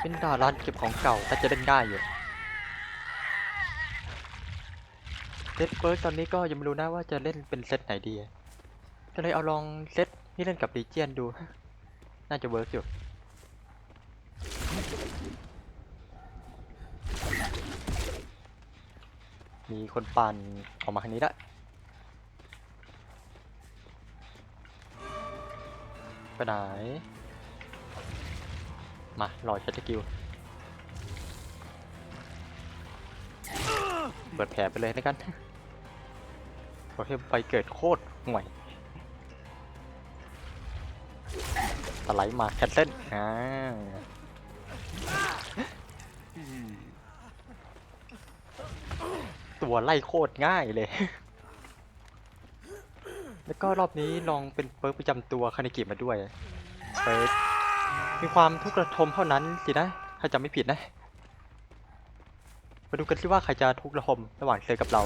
เป็นดาร้านเก็บของเก่าก็จะเล่นได้อยู่เซตเฟิร์สตอนนี้ก็ยังไม่รู้นะว่าจะเล่นเป็นเซตไหนดี ก็เลยเอาลองเซตที่เล่นกับดีเจียนดู น่าจะเวิร์กอยู่มีคนปั่นออกมาทางนี้ละไปไหน มารอใช้สกิลเปิดแผลไปเลยแล้วกันโอเคไฟเกิดโคตรห่วยสไลด์มาแคนเซิลอ่าตัวไล่โคตรง่ายเลย แล้วก็รอบนี้ลองเป็นเปิร์กประจำตัวคานิกิมาด้วย เปิร์ก มีความทุกข์ระทมเท่านั้นสินะ ถ้าจำไม่ผิดนะ มาดูกันสิว่าใครจะทุกข์ระทมระหว่างเธอกับเรา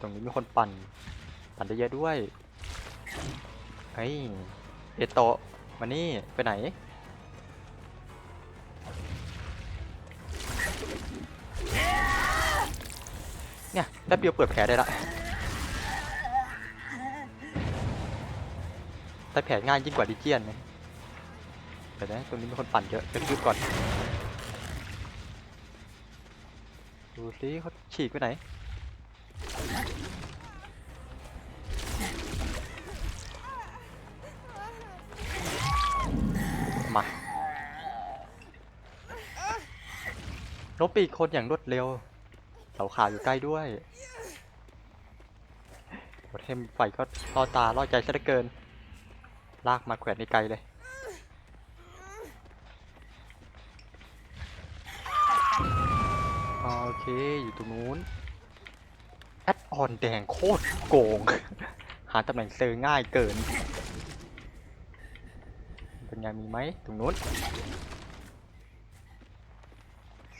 ตรงนี้มีคนปั่น ปั่นได้เยอะด้วยเฮ้ยเอโตะมานี่ ไปไหน เนี่ยแป๊บเดียวเปิดแผลได้ละ แต่แผลง่ายยิ่งกว่าดิเจียนนะเดี๋ยวนะตรงนี้มีคนปั่นเยอะจะรีบก่อน ดูสิเขาฉีกไปไหน มาลบปีกคนอย่างรวดเร็วเสาขาวอยู่ใกล้ด้วยโหเทมไฟก็ล่อตาล่อใจซะเหลือเกิน ลากมาแขวนในไกลเลย โอเค อยู่ตรงนู้น แอดออนแดงโคตรโกง หาตำแหน่งเซอร์ง่ายเกิน เป็นไงมีไหมตรงนู้น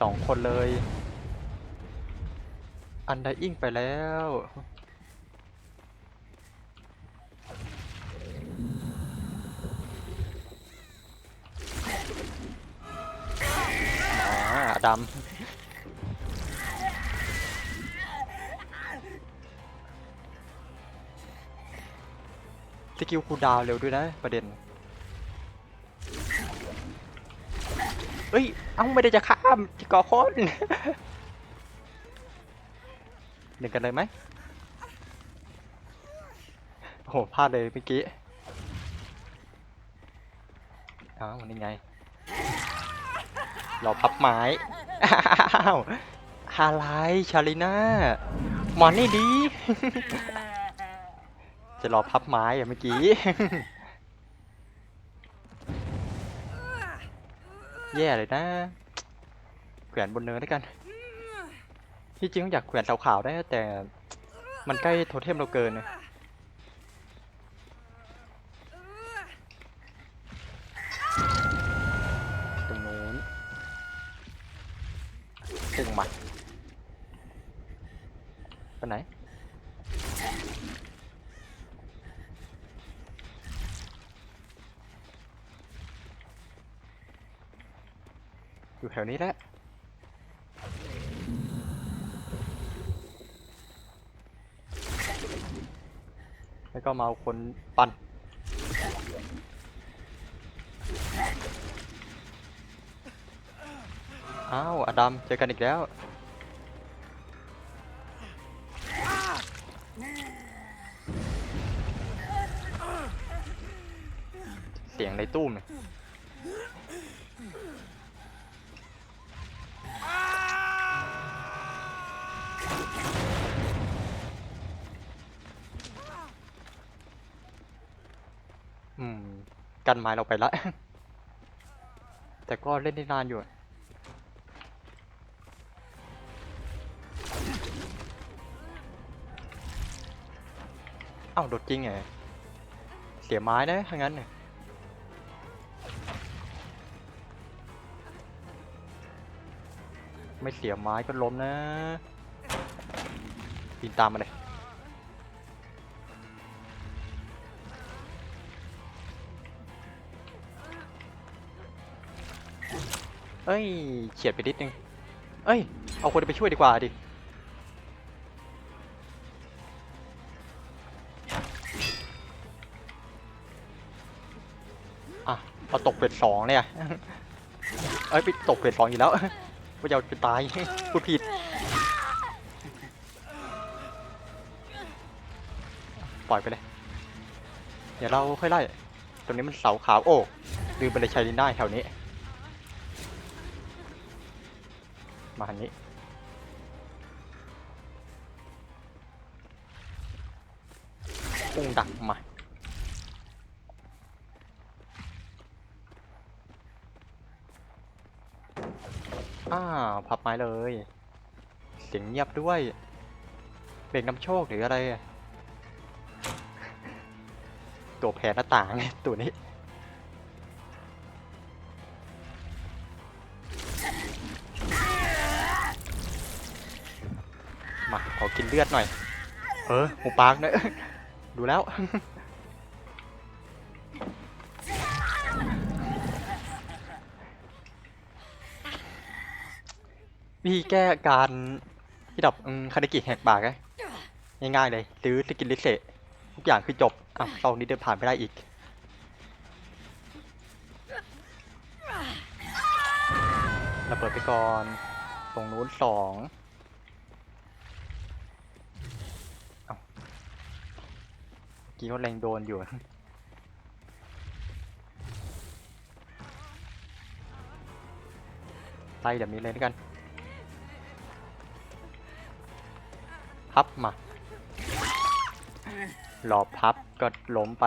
สองคนเลย อันไดอิงไปแล้ว ดำสกิลคูดาวเร็วด้วยนะ ประเด็น เอ้ย เอ้าไม่ได้จะข้ามจะก่อคนหนึ่งกันเลยไหมโอ้โหพลาดเลยเมื่อกี้อ้าวนี่ไง เราพับไม้ อ้าวฮาไลชาลิน่ามอนนี่ดี จะรอพับไม้อะเมื่อกี้ แย่เลยนะแขวนบนเนินแล้วกันที่จริงอยากแขวนเสาขาวได้แต่มันใกล้โทเทมเราเกินนะตรงนู้นพุ่งมาไปไหน อยู่แถวนี้แหละ แล้วก็ มาเอาคนปั่นอ้าวอดัมเจอกันอีกแล้ว เสียงในตู้มเนี่ยอืม กันไม้เราไปละ แต่ก็เล่นได้นานอยู่เอ้าโดดจริงไงเสียไม้นะถ้างั้นเนี่ยไม่เสียไม้ก็ล้มนะปีนตามมาเลย เอ้ยเฉียดไปนิดนึง เอ้ย เอาคนไปช่วยดีกว่าดิ อะเราตกเป็ดสองเนี่ยเอ้ยไปตกเป็ดสองอีกแล้วว่าจะเอาไปตายพูดผิด ปล่อยไปเลย เดี๋ยวเราค่อยไล่ ตรงนี้มันเสาขาวโอ้ลืมไปเลยใช้ลินได้แถวนี้ มาทางนี้ปุ้งดักมาอ้าวพับไม้เลย เสียงเงียบด้วย เบรกนำโชคหรืออะไร ตัวแพ้หน้าต่างตัวนี้ เลือดหน่อย เออหมูปากเนอะดูแล้ว วิธีแก้การที่ดับอืมคาเนกิแหกปากไงง่ายๆเลยซื้อสกินลิเซทุกอย่างคือจบอะตอนนี้เดินผ่านไม่ได้อีกระเบิดไปก่อนตรงนู้นสองเอ้าเมื่อ กี้เขาแรงโดนอยู่ ไล่แบบนี้เลยด้วยกัน พับมารอพับก็ล้มไป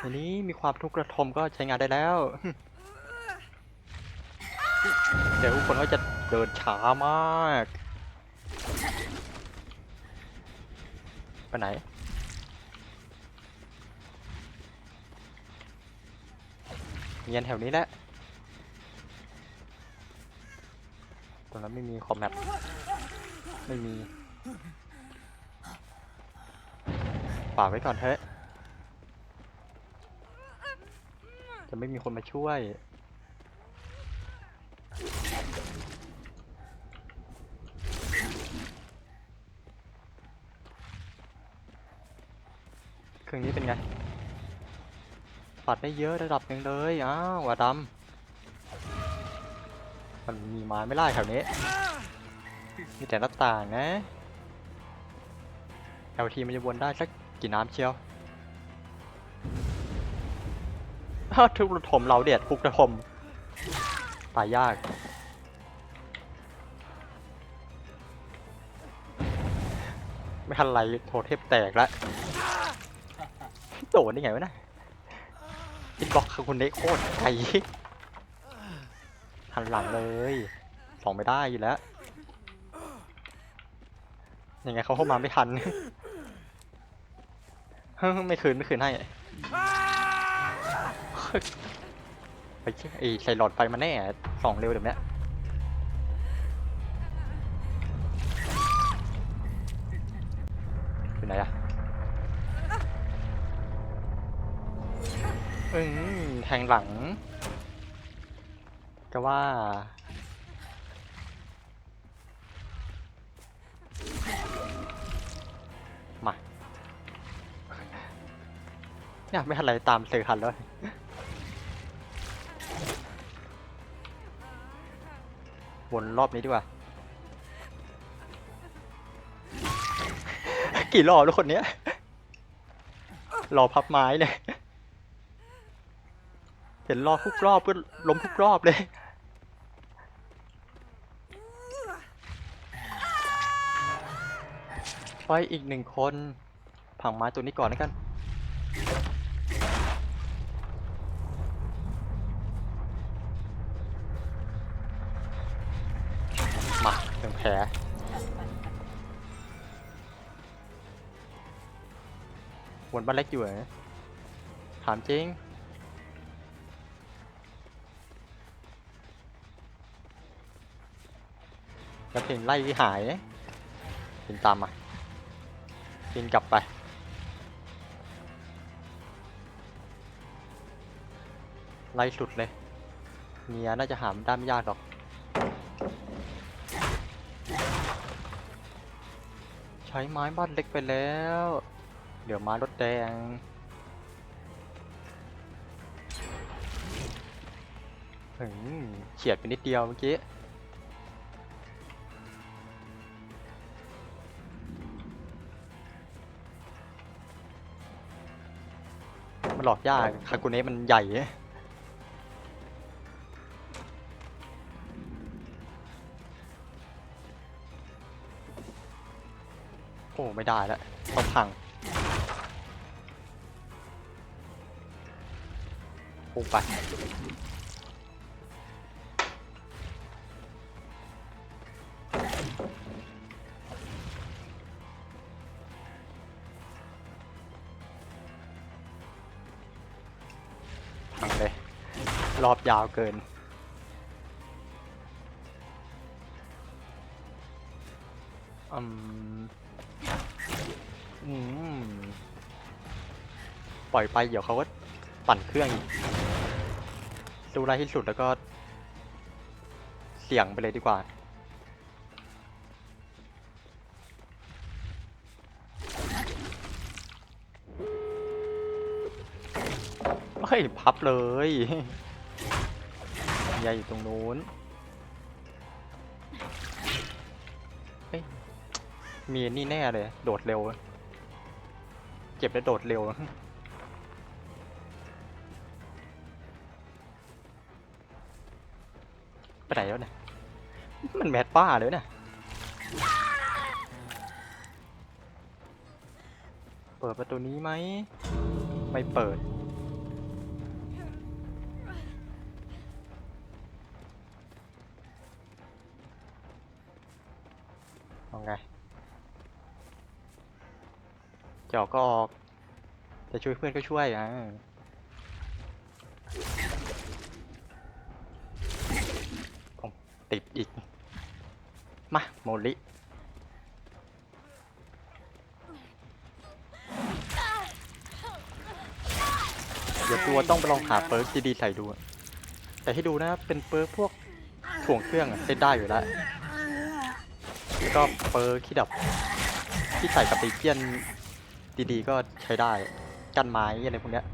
ทีนี้มีความทุกข์ระทมก็ใช้งานได้แล้ว เดี๋ยวทุกคนก็จะ เดินช้ามาก ไปไหน เงียนแถวนี้แหละตรงนั้นไม่มีคอมแมปไม่มีฝากไว้ก่อนเถอะจะไม่มีคนมาช่วย เครื่องนี้เป็นไง ปัดได้เยอะระดับหนึ่งเลยอ้าววาดำมันมีไม้ไม่ไล่แถวนี้ มีแต่หน้าต่างนะ LT มันจะวนได้สักกี่น้ำเชียวทุกระทมเราเด็ดทุกระทมตายยากไม่ทันไรโทเทปแตกแล้วโดนได้ไงวะนะ อินบ็อกคือคนนี้โคตรไกลหันหลังเลยส่องไม่ได้อยู่แล้วยังไงเขาเข้ามาไม่ทันไม่คืนไม่คืนให้ไปเชี่ยไอ้ใส่หลอดไฟมาแน่ส่องเร็วเดี๋ยวนี้ แทงหลัง ก็ว่า มาเนี่ยไม่ทันไรตามสื่อทันแล้ววนรอบนี้ดีกว่า กี่รอบแล้วคนเนี้ย รอพับไม้เนี่ย เห็นรอทุกรอบก็ล้มทุกรอบเลยไปอีกหนึ่งคน ผังไม้ตัวนี้ก่อนแล้วกัน มาหนึ่งแผลวนบ้านเล็กอยู่เหรอถามจริง แล้วเพลงไล่หายเพลงตามมาเพลงกลับไปไล่สุดเลยเมียน่าจะหามได้ไม่ยากหรอกใช้ไม้บ้านเล็กไปแล้ว เดี๋ยวม้รถแดงอืมเฉียดไปนิดเดียวเมื่อกี้ มันหลอกยากคากุเนะมันใหญ่โอ้ไม่ได้แล้วต้องพังโอ้ไป พังเลย รอบยาวเกิน อืม อืม ปล่อยไปเดี๋ยวเขาก็ปั่นเครื่องอีกดูไรที่สุดแล้วก็ เสี่ยงไปเลยดีกว่า ยพับเลยยายอยู่ตรงนู้นเฮ้ยมีนี่แน่เลย โดดเร็ว เจ็บแล้วโดดเร็ว ไปไหนแล้วเนี่ยมันแมดป้าเลยเนี่ยเปิดประตูนี้ไหม ไม่เปิด จะออกก็ออก จะช่วยเพื่อนก็ช่วยอะผมติดอีก มา โมลิเดี๋ยวตัวต้องไปลองหาเปิร์กดีๆใส่ดู แต่ให้ดูนะ เป็นเปิร์กพวกถ่วงเครื่องเล่นได้อยู่แล้วก็เปอร์ที่ดับที่ใส่กับปีเกียน ดีๆก็ใช้ได้กันไม้อะไรพวกเนี้ย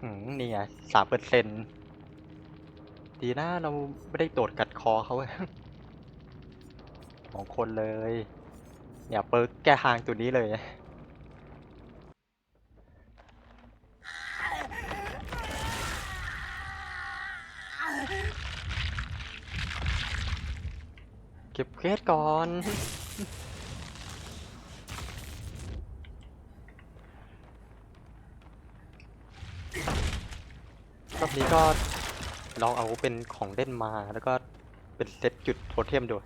หืมนี่ไงสามเปอร์เซ็นต์ดีนะเราไม่ได้โดดกัดคอเขาสองคนเลย เนี่ยเปิร์กแก้ทางตัวนี้เลย เก็บเควสก่อน รอบนี้ก็ลองเอาเป็นของเล่นมาแล้วก็เป็นเซตจุดโทเทมดู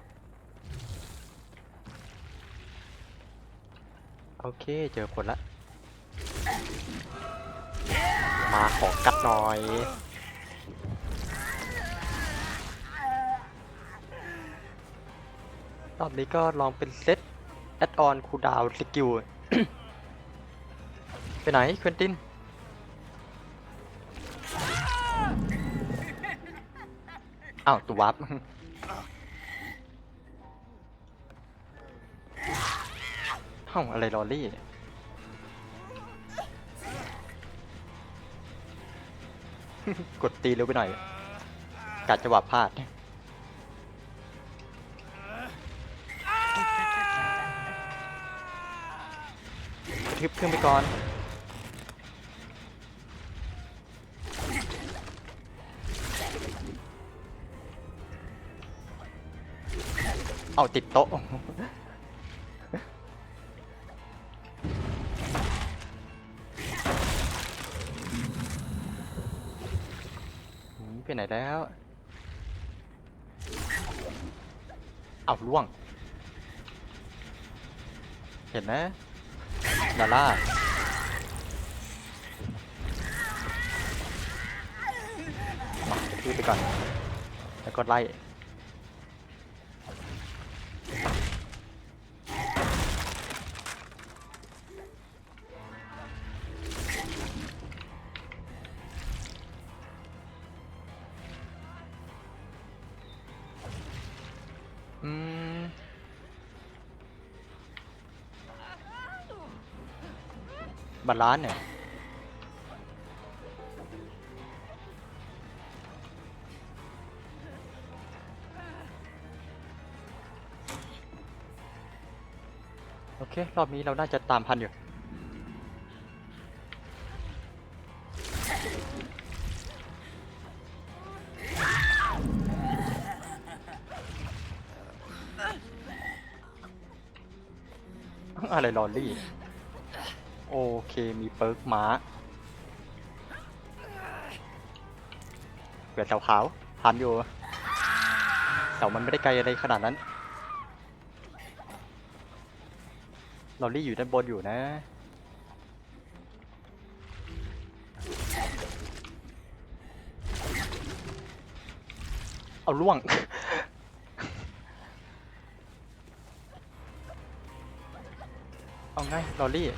โอเคเจอคนละ มาขอกัดหน่อย รอบนี้ก็ลองเป็นเซตแอดออนคูดาวสกิลไปไหนควินตินอ้าวตัววับเอ้าอะไรลอรี่กดตีเร็วไปหน่อยกัดจังหวะพลาด ทืบเครื่องไปก่อน เอาติดโต๊ะไปไหนแล้ว เอาล่วง เห็นไห ดอล่าร์ที่ไปก่อน แล้วกดไล่อืม บาลานซ์เนี่ยโอเค รอบนี้เราน่าจะตามพันอยู่อะไรลอรี่ เคมีเปิร์กม้าเกิดเสาขาวทันอยู่เสามันไม่ได้ไกลอะไรขนาดนั้นลอรี่อยู่ด้านบนอยู่นะ เอาล่วง เอาไงลอรี่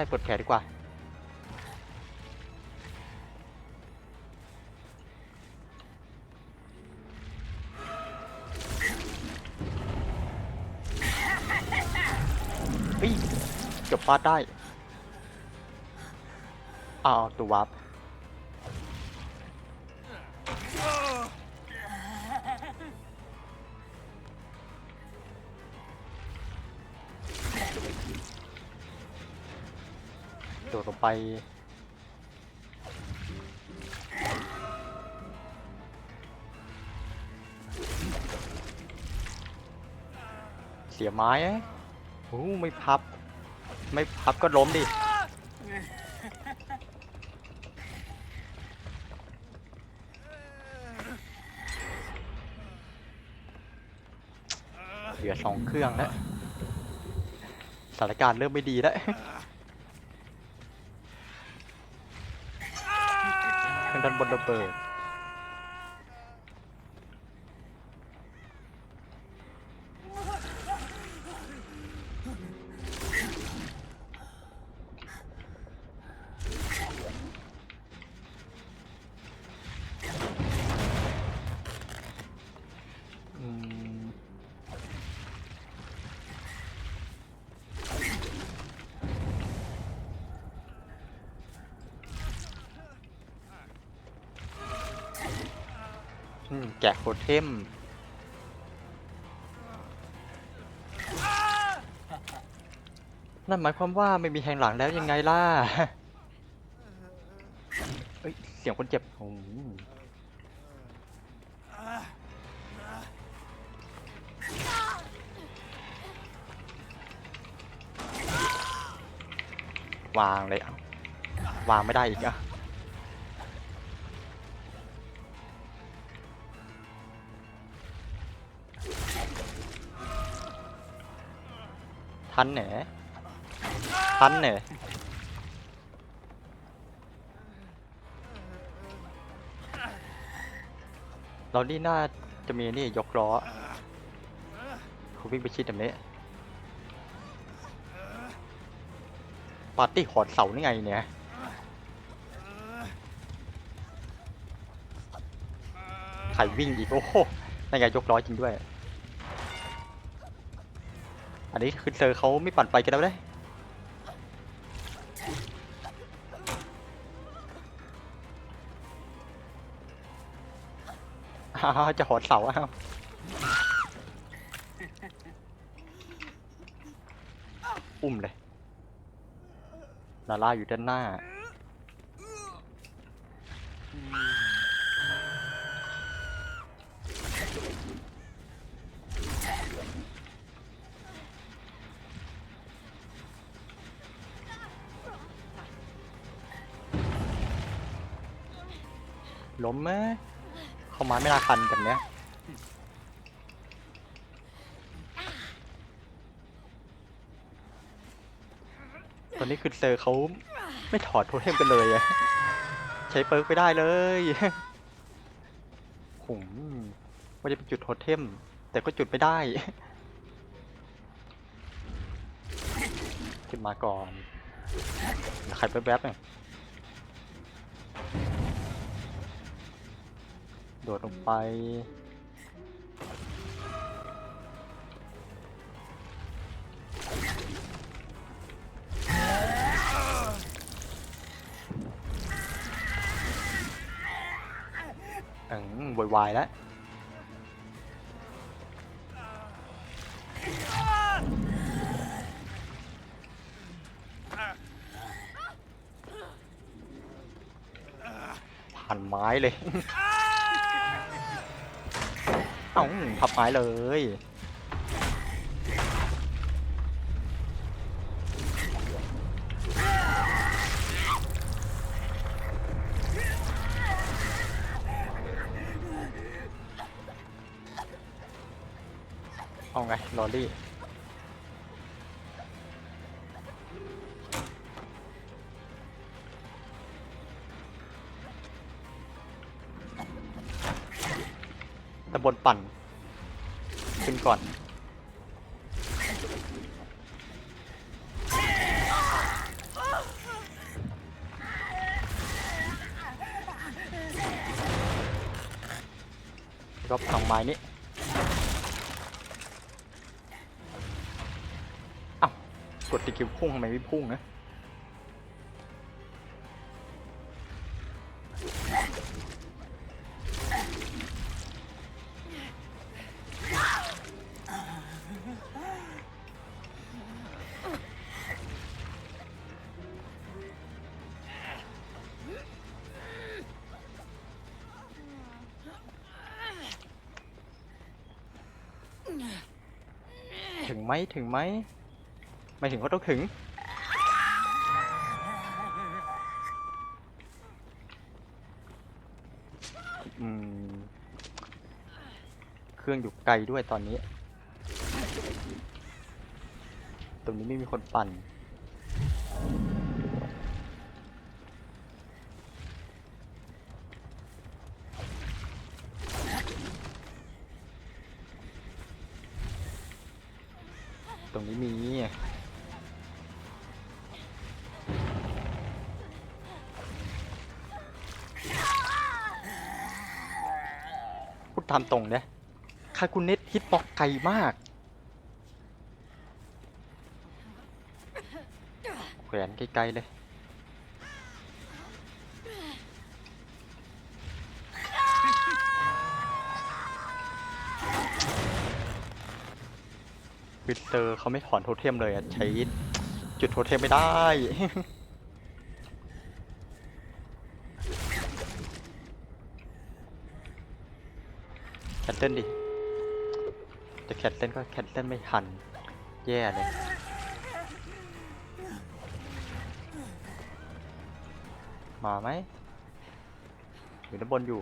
ได้ปลดแผลดีกว่า เฮ้ย เกือบฟาดได้อ้าวตัววับ ดลงไป เสียไม้โอ้ไม่พับ ไม่พับก็ล้มดิเหลือสองเครื่องแล้วสถานการณ์เริ่มไม่ดีแล้ว เครื่องด้านบนระเบิด อืมแกโคเทมนั่นหมายความว่าไม่มีแทงหลังแล้วยังไงล่ะเอ้ย เสียงคนเจ็บโอ้โหวางเลยเอ้าวางไม่ได้อีกอะ ทันแหนทันแหนเรานี่น่าจะมีนี่ยกล้อเขาวิ่งไปชิดแบบนี้ปาร์ตี้หอนเสานี่ไงเนี่ยใครวิ่งอีกโอ้โหนั่นไงยกล้อจริงด้วย นนี้คือเซอร์เขาไม่ปั่นไฟกันแล้วเลยอ้าวจะหดเสาอ้าวอุ้มเลยนาร่าอยู่ด้านหน้า ล้มไหมเข้ามาไม่น่าคันแบบเนี้ยตอนนี้คือเซอร์เขาไม่ถอดโทเทมกันเลยอะใช้เปิร์กไปได้เลยผมว่าจะเป็นจุดโทเทม แต่ก็จุดไม่ได้ ขึ้นมาก่อนใครแวบๆเนี่ย โดดลงไปอืมวยวายแล้วผ่านไม้เลย อ้าพับไม้เลย เอาไง ลอรี่ บนปั่น ขึ้นก่อน รอบทางไม้นี้อ้าวกดติคิวพุ่งทำไมไม่พุ่งนะ ไหมถึงไหมไม่ถึงก็ต้องถึง อืม เครื่องอยู่ไกลด้วยตอนนี้ ตรงนี้ไม่มีคนปั่น ตามตรงเนี่ยคาคุเนตฮิตบ็อกไกลมากแขวนไกลๆเลยวิสเตอร์เขาไม่ถอนโทเทมเลยอะใช้จุดโทเทมไม่ได้ แคนเซิลดิ จะแคทเซิลก็แคทเซิลไม่ทัน แย่เลยมาไหมอยู่ด้านบนอยู่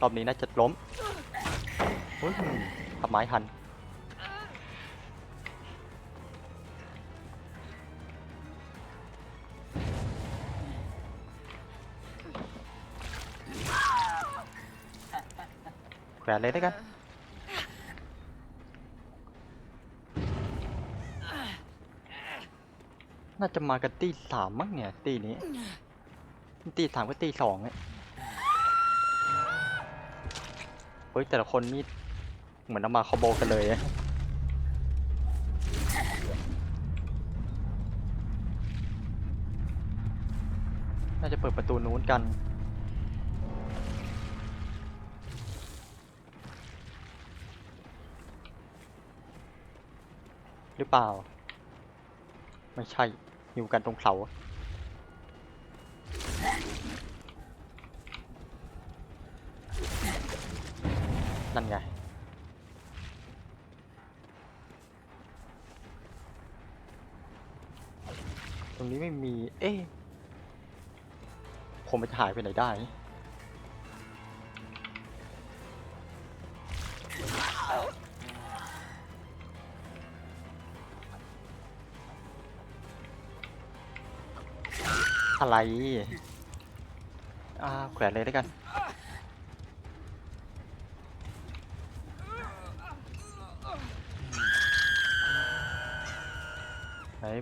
รอบนี้น่าจะล้มอุ้ยทำไม้ทัน แขวนเลยได้กัน น่าจะมากันตีสามมั้งเนี่ย ตีนี้ ตีสามก็ตีสองเนี่ย ฮ้ย แต่ละคนนี่เหมือนเอามาคอโบกันเลยน่าจะเปิดประตูนู้นกัน หรือเปล่า ไม่ใช่ อยู่กันตรงเสา นั่นไง ตรงนี้ไม่มี เอ๊ผมไปหายไปไหนได้ อะไร อ่า แขวนเลยแล้วกัน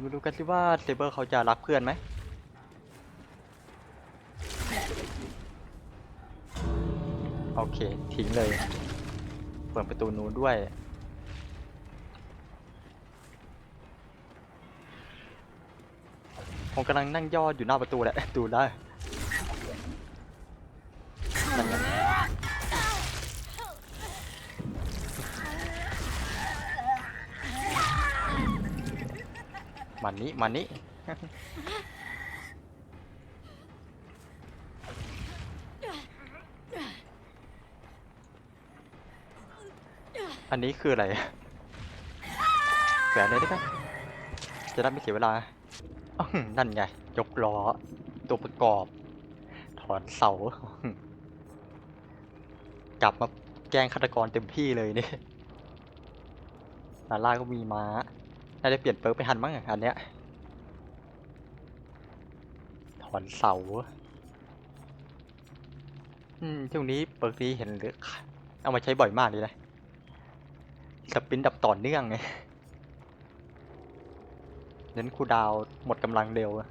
มาดูกันสิว่าเซเบอร์เขาจะรักเพื่อนไหมโอเค ทิ้งเลย เปิดประตูนู้นด้วย ผมกำลังนั่งย่ออยู่หน้าประตูแหละดูได้ นนี้มันนี้อันนี้คืออะไรแหวนเลยได้ไหมจะได้ไม่เสียเวลานั่นไง ยกล้อ ตัวประกอบ ถอนเสา กลับมาแกล้งฆาตกรเต็มที่เลยนี่ลาล่าก็มีม้า น่าจะเปลี่ยนเปิร์กไปหันมั้งอันเนี้ย ถอนเสา อืมช่วงนี้เปิร์กนี้เห็นหรือเอามาใช้บ่อยมากเลยนะ สปินดับต่อเนื่องไงเน้นคูดาวหมดกำลังเร็วอะ